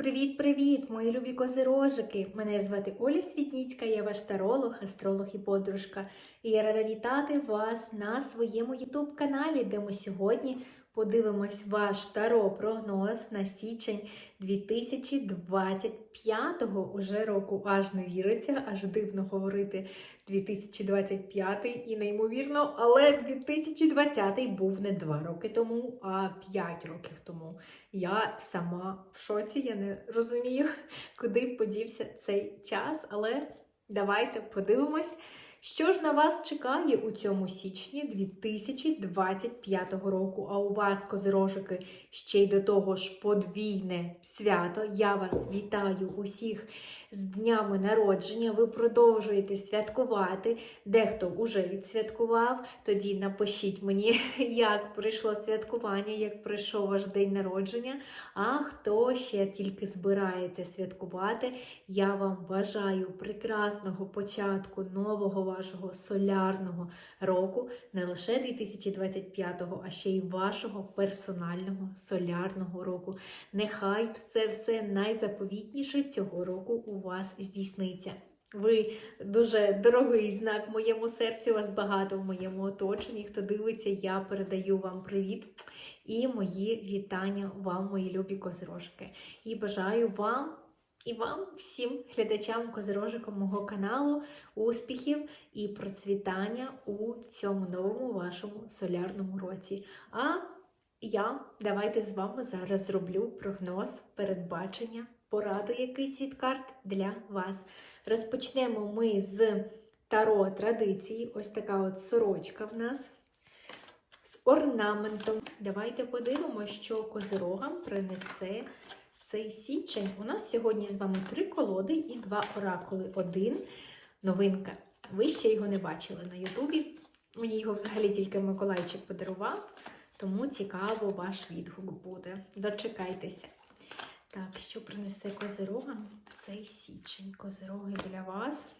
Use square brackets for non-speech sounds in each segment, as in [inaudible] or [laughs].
Привіт-привіт, мої любі козирожики! Мене звати Оля Світніцька, я ваш таролог, астролог і подружка. І я рада вітати вас на своєму youtube каналі, де ми сьогодні подивимось ваш таро-прогноз на січень 2025 уже року. Аж не віриться, аж дивно говорити 2025 і неймовірно, але 2020 був не 2 роки тому, а 5 років тому. Я сама в шоці, я не розумію, [laughs] куди подівся цей час, але давайте подивимось, що ж на вас чекає у цьому січні 2025 року. А у вас, козирожики, ще й до того ж подвійне свято. Я вас вітаю усіх з днями народження. Ви продовжуєте святкувати. Дехто вже відсвяткував. Тоді напишіть мені, [laughs] як пройшло святкування, як пройшов ваш день народження. А хто ще тільки збирається святкувати, я вам бажаю прекрасного початку нового вашого солярного року, не лише 2025-го, а ще й вашого персонального солярного року. Нехай все-все найзаповітніше цього року у вас здійсниться. Ви дуже дорогий знак моєму серцю, вас багато в моєму оточенні. Хто дивиться, я передаю вам привіт і мої вітання вам, мої любі козирожки. І бажаю вам і вам, всім глядачам козирожикам мого каналу, успіхів і процвітання у цьому новому вашому солярному році. А я давайте з вами зараз зроблю прогноз, передбачення, поради якийсь від карт для вас. Розпочнемо ми з таро традиції. Ось така от сорочка в нас з орнаментом. Давайте подивимося, що козирогам принесе цей січень. У нас сьогодні з вами три колоди і два оракули. Один новинка. Ви ще його не бачили на Ютубі. Мені його взагалі тільки Миколайчик подарував, тому цікаво ваш відгук буде. Дочекайтеся. Так, що принесе козирогам цей січень? Козироги для вас.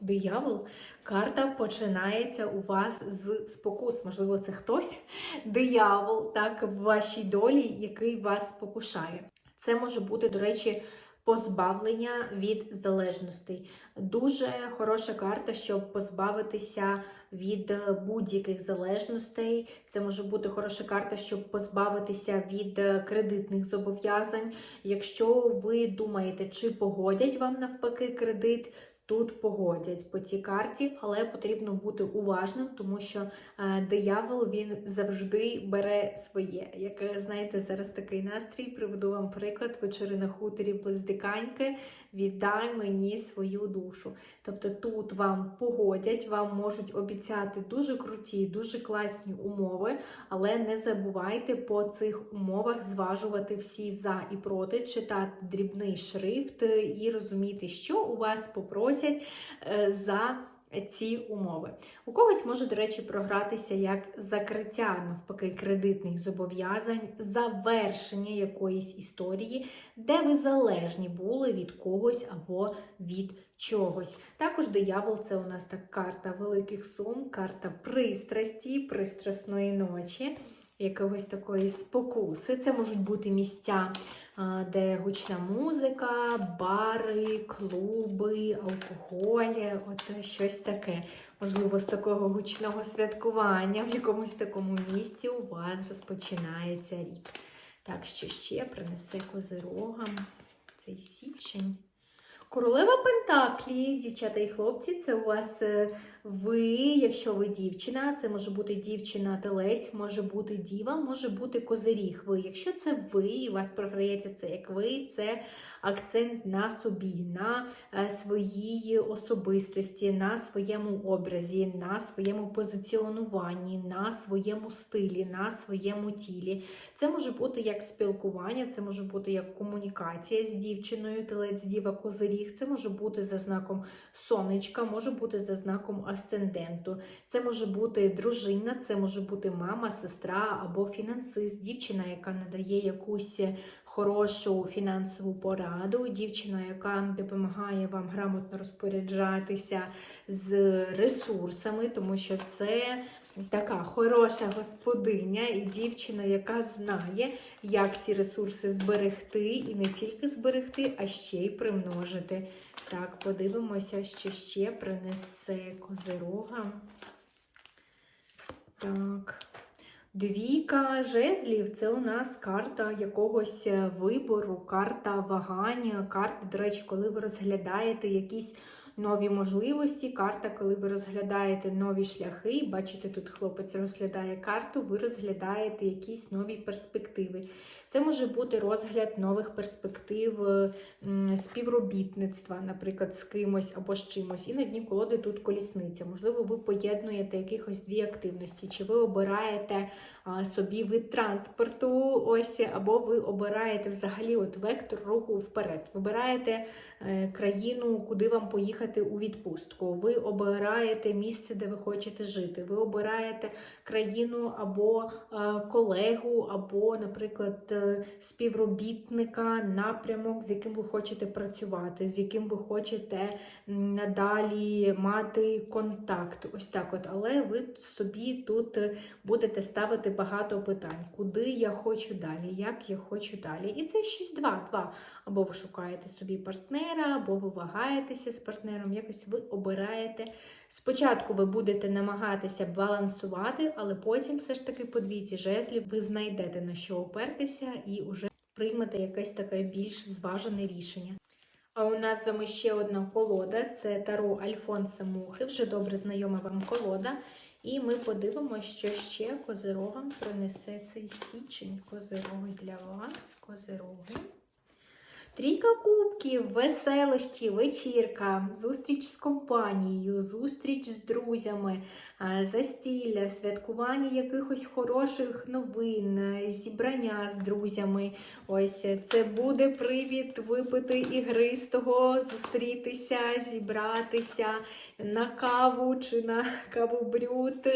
Диявол. Карта починається у вас з спокус. Можливо, це хтось диявол, так, в вашій долі, який вас спокушає. Це може бути, до речі, позбавлення від залежностей. Дуже хороша карта, щоб позбавитися від будь-яких залежностей. Це може бути хороша карта, щоб позбавитися від кредитних зобов'язань. Якщо ви думаєте, чи погодять вам навпаки кредит. Тут погодять по цій карті, але потрібно бути уважним, тому що е, диявол він завжди бере своє. Як е, знаєте, зараз такий настрій, приведу вам приклад вечори на хуторі Близдиканьки, віддай мені свою душу. Тобто тут вам погодять, вам можуть обіцяти дуже круті, дуже класні умови, але не забувайте по цих умовах зважувати всі за і проти, читати дрібний шрифт і розуміти, що у вас попросять е, за ці умови. У когось може, до речі, програтися як закриття навпаки кредитних зобов'язань, завершення якоїсь історії, де ви залежні були від когось або від чогось. Також диявол це у нас так карта великих сум, карта пристрасті, пристрасної ночі. Якогось такої спокуси. Це можуть бути місця, де гучна музика, бари, клуби, алкоголь, от щось таке. Можливо, з такого гучного святкування в якомусь такому місці у вас розпочинається рік. Так, що ще принесе козирогам цей січень. Королева Пентаклі, дівчата і хлопці, це у вас е, ви, якщо ви дівчина, це може бути дівчина-телець, може бути діва, може бути козиріг. Ви, якщо це ви, і вас програється це як ви, це акцент на собі, на е, своїй особистості, на своєму образі, на своєму позиціонуванні, на своєму стилі, на своєму тілі. Це може бути як спілкування, це може бути як комунікація з дівчиною, телець, діва, козиріг. Це може бути за знаком сонечка, може бути за знаком асценденту. Це може бути дружина, це може бути мама, сестра або фінансист, дівчина, яка надає якусь хорошу фінансову пораду. Дівчина, яка допомагає вам грамотно розпоряджатися з ресурсами, тому що це така хороша господиня і дівчина, яка знає, як ці ресурси зберегти, і не тільки зберегти, а ще й примножити. Так, подивимося, що ще принесе козирога. Так. Двійка жезлів це у нас карта якогось е, вибору, карта вагання, карта, до речі, коли ви розглядаєте якісь нові можливості, карта, коли ви розглядаєте нові шляхи. Бачите, тут хлопець розглядає карту, ви розглядаєте якісь нові перспективи. Це може бути розгляд нових перспектив е, співробітництва, наприклад, з кимось або з чимось. І на дні колоди тут колісниця. Можливо, ви поєднуєте якихось дві активності, чи ви обираєте собі вид транспорту, ось, або ви обираєте взагалі от вектор руху вперед. Вибираєте е, країну, куди вам поїхати у відпустку. Ви обираєте місце, де ви хочете жити. Ви обираєте країну або е, колегу, або, наприклад, е, співробітника, напрямок, з яким ви хочете працювати, з яким ви хочете надалі мати контакт. Ось так от. Але ви собі тут будете ставити багато питань, куди я хочу далі, як я хочу далі. І це щось два. два. Або ви шукаєте собі партнера, або ви вагаєтеся з партнером, якось ви обираєте. Спочатку ви будете намагатися балансувати, але потім все ж таки по двійці жезлів ви знайдете на що опертися і вже приймете якесь таке більш зважене рішення. А у нас з вами ще одна колода це Таро Альфонса Мухи, вже добре знайома вам колода. І ми подивимося, що ще козирогам принесе цей січень. Козироги для вас, козироги. Трійка кубків, веселощі, вечірка, зустріч з компанією, зустріч з друзями, застілля, святкування якихось хороших новин, е, зібрання з друзями. Ось е, це буде привід випити ігристого, зустрітися, зібратися на каву чи на [laughs] каву-брют,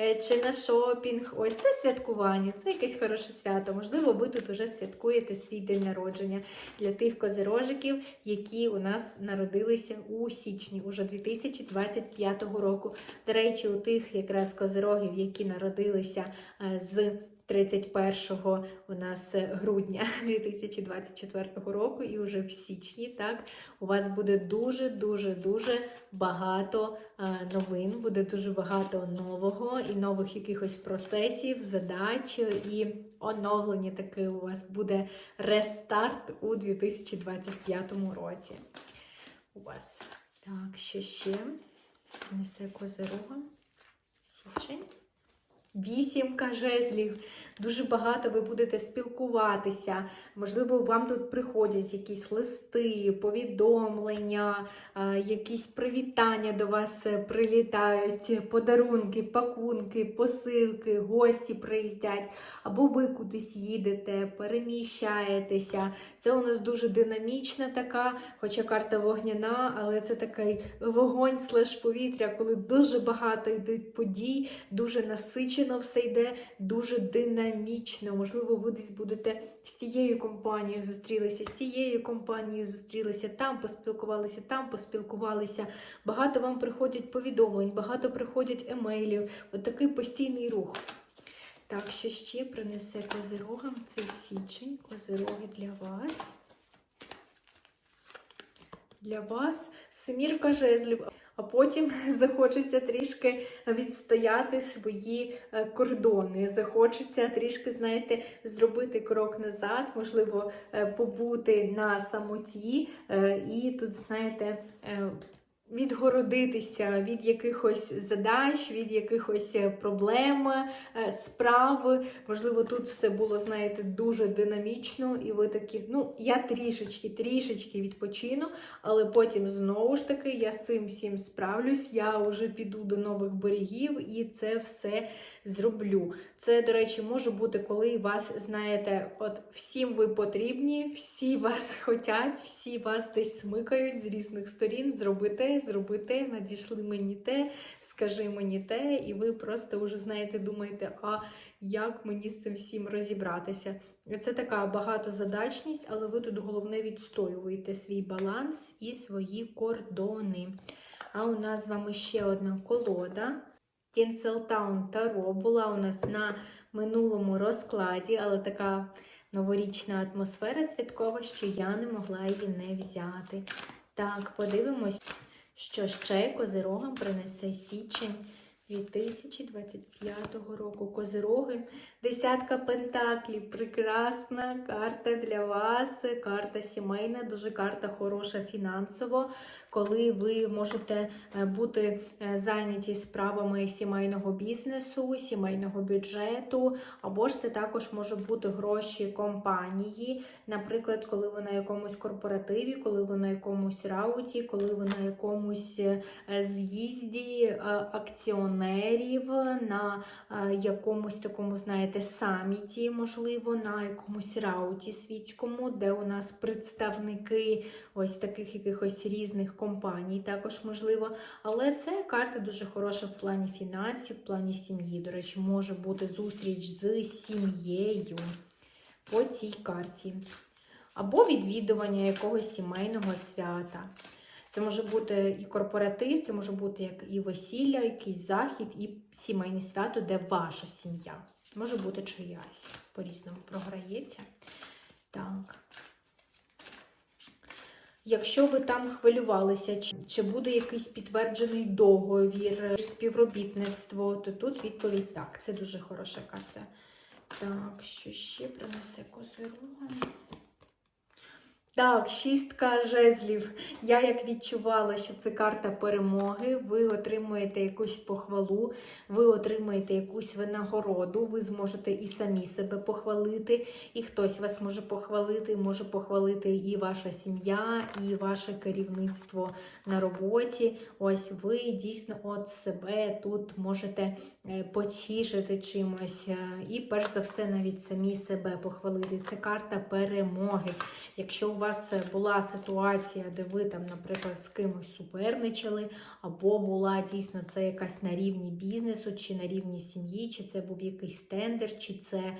е, чи на шопінг. Ось це святкування, це якесь хороше свято. Можливо, ви тут уже святкуєте свій день народження для тих козирожиків, які у нас народилися у січні, уже 2025 року. До речі, у тих якраз козирогів, які народилися е, з 31 у нас грудня [laughs] 2024 року, і вже в січні, так, у вас буде дуже, дуже, дуже багато е, новин, буде дуже багато нового і нових якихось процесів, задач і оновлення таке у вас буде рестарт у 2025 році. У вас. Так, що ще? Несе козирога. Вісімка жезлів. Дуже багато ви будете спілкуватися. Можливо, вам тут приходять якісь листи, повідомлення, якісь привітання до вас е, прилітають, подарунки, пакунки, посилки, гості приїздять, або ви кудись їдете, переміщаєтеся. Це у нас дуже динамічна така, хоча карта вогняна, але це такий вогонь слеш повітря, коли дуже багато йдуть подій, дуже насичено все йде, дуже динамічно. Можливо, ви десь будете з тією компанією зустрілися, з тією компанією зустрілися, там поспілкувалися, там поспілкувалися. Багато вам приходять повідомлень, багато приходять емейлів. От такий постійний рух. Так, що ще принесе козирогам цей січень, козироги для вас. Для вас семірка жезлів. А потім [laughs] захочеться трішки відстояти свої е, кордони. Захочеться трішки, знаєте, зробити крок назад, можливо, е, побути на самоті, е, і тут, знаєте, відгородитися від якихось задач, від якихось е, проблем, е, справ. Можливо, тут все було, знаєте, дуже динамічно, і ви такі, ну, я трішечки, трішечки відпочину, але потім знову ж таки я з цим всім справлюсь, я вже піду до нових берегів і це все зроблю. Це, до речі, може бути, коли вас, знаєте, от всім ви потрібні, всі вас [laughs] хотять, всі вас десь смикають з різних сторін, зроби те, зроби те, надійшли мені те, скажи мені те, і ви просто вже знаєте, думаєте, а як мені з цим всім розібратися. Це така багатозадачність, але ви тут головне відстоюєте свій баланс і свої кордони. А у нас з вами ще одна колода. Тінселтаун Таро була у нас на минулому розкладі, але така новорічна атмосфера святкова, що я не могла її не взяти. Так, подивимось, що ще козирогам принесе січень 2025 року. Козироги, десятка пентаклів, прекрасна карта для вас, карта сімейна, дуже карта хороша фінансово, коли ви можете е, бути е, зайняті справами сімейного бізнесу, сімейного бюджету, або ж це також може бути гроші компанії, наприклад, коли ви на якомусь корпоративі, коли ви на якомусь рауті, коли ви на якомусь е, з'їзді е, акціонерів, на е, якомусь такому, знаєте, саміті, можливо, на якомусь рауті світському, де у нас представники ось таких якихось різних компаній, також можливо. Але це карта дуже хороша в плані фінансів, в плані сім'ї. До речі, може бути зустріч з сім'єю по цій карті. Або відвідування якогось сімейного свята. Це може бути і корпоратив, це може бути як і весілля, якийсь захід, і сімейне свято, де ваша сім'я. Може бути чиясь. По-різному програється. Так. Якщо ви там хвилювалися, чи, чи буде якийсь підтверджений договір, співробітництво, то тут відповідь так. Це дуже хороша карта. Так, що ще принесе козирога? Так, шістка жезлів. Я як відчувала, що це карта перемоги. Ви отримуєте якусь похвалу, ви отримуєте якусь винагороду, ви зможете і самі себе похвалити, і хтось вас може похвалити, може похвалити і ваша сім'я, і ваше керівництво на роботі. Ось ви дійсно от себе тут можете потішити чимось. е, І перш за все, навіть самі себе похвалити. Це карта перемоги. Якщо у вас е, була ситуація, де ви там, наприклад, з кимось суперничали, або була дійсно це якась на рівні бізнесу, чи на рівні сім'ї, чи це був якийсь тендер, чи це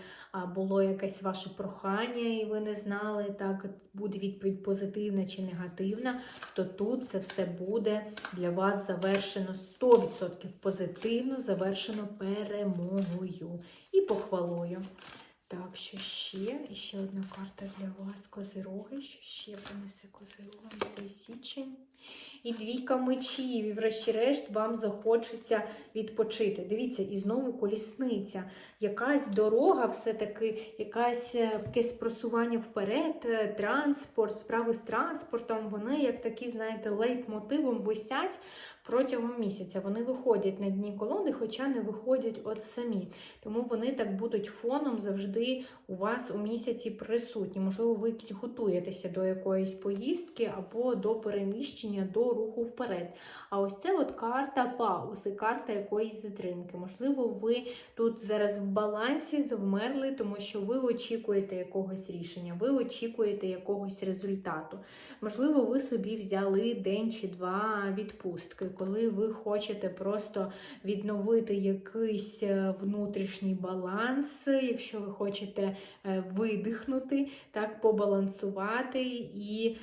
було якесь ваше прохання, і ви не знали, так буде відповідь позитивна чи негативна, то тут це все буде для вас завершено 100% позитивно, завершено перемогою і похвалою. Так, що ще? І ще одна карта для вас. Козироги. Що ще принесе козирогам цей січень? І двійка мечів. І врешті-решт вам захочеться відпочити. Дивіться, і знову колісниця. Якась дорога, все-таки, якась е, якесь просування вперед, е, транспорт, справи з транспортом, вони як такі, знаєте, лейтмотивом висять протягом місяця. Вони виходять на дні колоди, хоча не виходять от самі. Тому вони так будуть фоном завжди у вас у місяці присутні. Можливо, ви готуєтеся до якоїсь поїздки або до переміщення, до руху вперед. А ось це от карта паузи, карта якоїсь затримки. Можливо, ви тут зараз в балансі завмерли, тому що ви очікуєте якогось рішення, ви очікуєте якогось результату. Можливо, ви собі взяли день чи два відпустки, коли ви хочете просто відновити якийсь е, внутрішній баланс, якщо ви хочете е, видихнути, так побалансувати і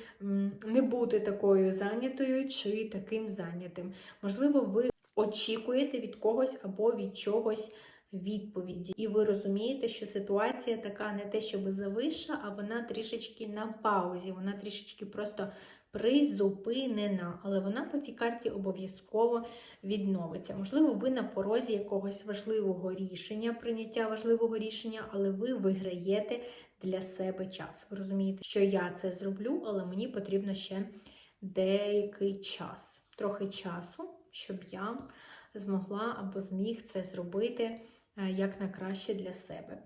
не бути такою зайнятою чи таким зайнятим. Можливо, ви очікуєте від когось або від чогось. Відповіді, і ви розумієте, що ситуація така не те, щоб завища, а вона трішечки на паузі, вона трішечки просто призупинена, але вона по цій карті обов'язково відновиться. Можливо, ви на порозі якогось важливого рішення, прийняття важливого рішення, але ви виграєте для себе час. Ви розумієте, що я це зроблю, але мені потрібно ще деякий час, трохи часу, щоб я змогла або зміг це зробити е, як на для себе.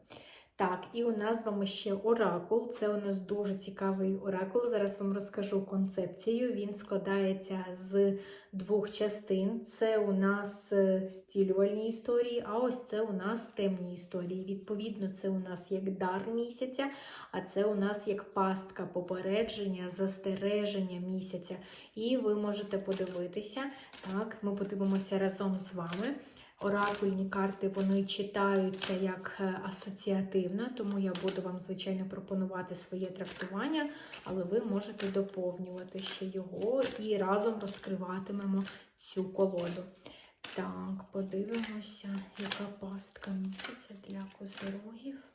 Так, і у нас з вами ще оракул. Це у нас дуже цікавий оракул. Зараз вам розкажу концепцію. Він складається з двох частин. Це у нас е, стілювальні історії, а ось це у нас темні історії. Відповідно, це у нас як дар місяця, а це у нас як пастка попередження, застереження місяця. І ви можете подивитися. Так, ми подивимося разом з вами. Оракульні карти вони читаються як е, асоціативно, тому я буду вам, звичайно, пропонувати своє трактування, але ви можете доповнювати ще його і разом розкриватимемо цю колоду. Так, подивимося, яка пастка місяця для козирогів.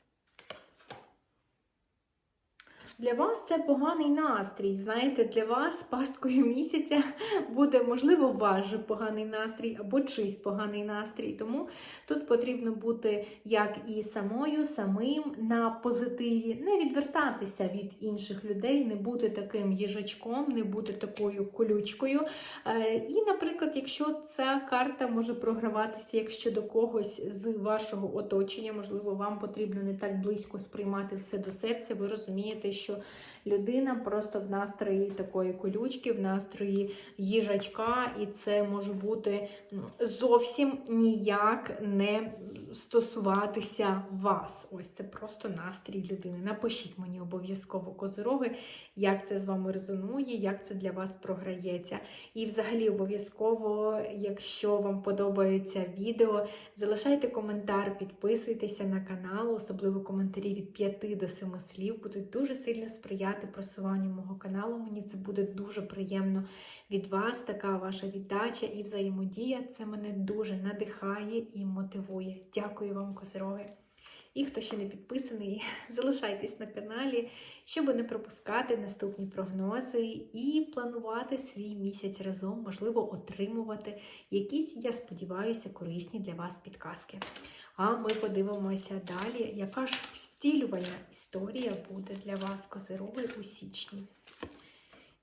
Для вас це поганий настрій. Знаєте, для вас пасткою місяця буде, можливо, ваш же поганий настрій або чийсь поганий настрій. Тому тут потрібно бути як і самою, самим на позитиві, не відвертатися від інших людей, не бути таким їжачком, не бути такою колючкою. Е, І, наприклад, якщо ця карта може програватися, якщо до когось з вашого оточення, можливо, вам потрібно не так близько сприймати все до серця, ви розумієте, що людина просто в настрої такої колючки, в настрої їжачка, і це може бути зовсім ніяк не стосуватися вас. Ось це просто настрій людини. Напишіть мені обов'язково козироги, як це з вами резонує, як це для вас програється. І взагалі обов'язково, якщо вам подобається відео, залишайте коментар, підписуйтеся на канал, особливо коментарі від 5 до 7 слів будуть дуже сильно сприяти просуванню мого каналу. Мені це буде дуже приємно від вас. Така ваша віддача і взаємодія. Це мене дуже надихає і мотивує. Дякую вам, козироги! І хто ще не підписаний, [laughs] залишайтесь на каналі, щоб не пропускати наступні прогнози і планувати свій місяць разом, можливо, отримувати якісь, я сподіваюся, корисні для вас підказки. А ми подивимося далі, яка ж стілювальна історія буде для вас, козироги, у січні.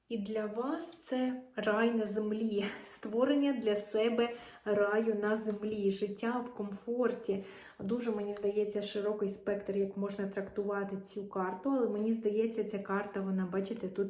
І для вас це рай на землі, створення для себе раю на землі, життя в комфорті. Дуже мені здається, широкий спектр, як можна трактувати цю карту, але мені здається, ця карта, вона, бачите, тут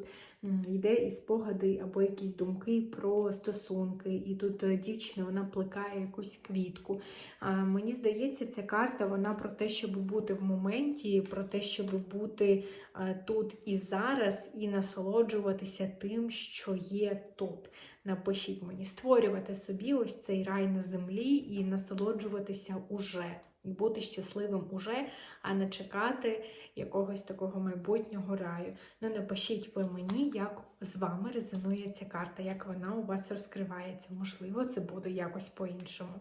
йде і спогади або якісь думки про стосунки. І тут е, дівчина вона плекає якусь квітку. А, Мені здається, ця карта вона про те, щоб бути в моменті, про те, щоб бути е, тут і зараз, і насолоджуватися тим, що є тут. Напишіть мені, створювати собі ось цей рай на землі і насолоджуватися уже. І бути щасливим уже, а не чекати якогось такого майбутнього раю. Ну, напишіть ви мені, як з вами резонує ця карта, як вона у вас розкривається. Можливо, це буде якось по-іншому.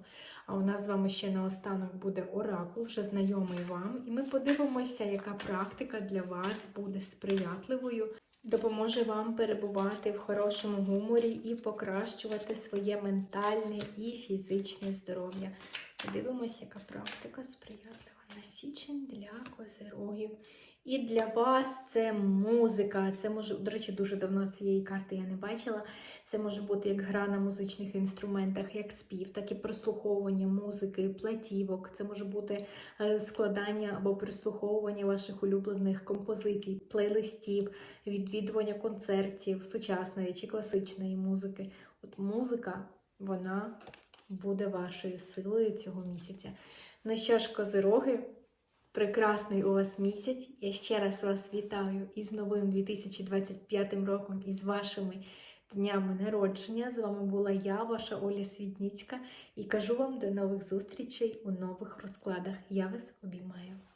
А у нас з вами ще наостанок буде оракул, вже знайомий вам. І ми подивимося, яка практика для вас буде сприятливою допоможе вам перебувати в хорошому гуморі і покращувати своє ментальне і фізичне здоров'я. Подивимось, яка практика сприятлива на січень для козирогів. І для вас це музика. Це може, до речі, дуже давно цієї карти я не бачила. Це може бути як гра на музичних інструментах, як спів, так і прослуховування музики, платівок. Це може бути е, складання або прослуховування ваших улюблених композицій, плейлистів, відвідування концертів сучасної чи класичної музики. От музика, вона буде вашою силою цього місяця. Ну що ж, козироги, прекрасний у вас місяць. Я ще раз вас вітаю із новим 2025 роком і з вашими днями народження. З вами була я, ваша Оля Свідніцька, і кажу вам до нових зустрічей у нових розкладах. Я вас обіймаю.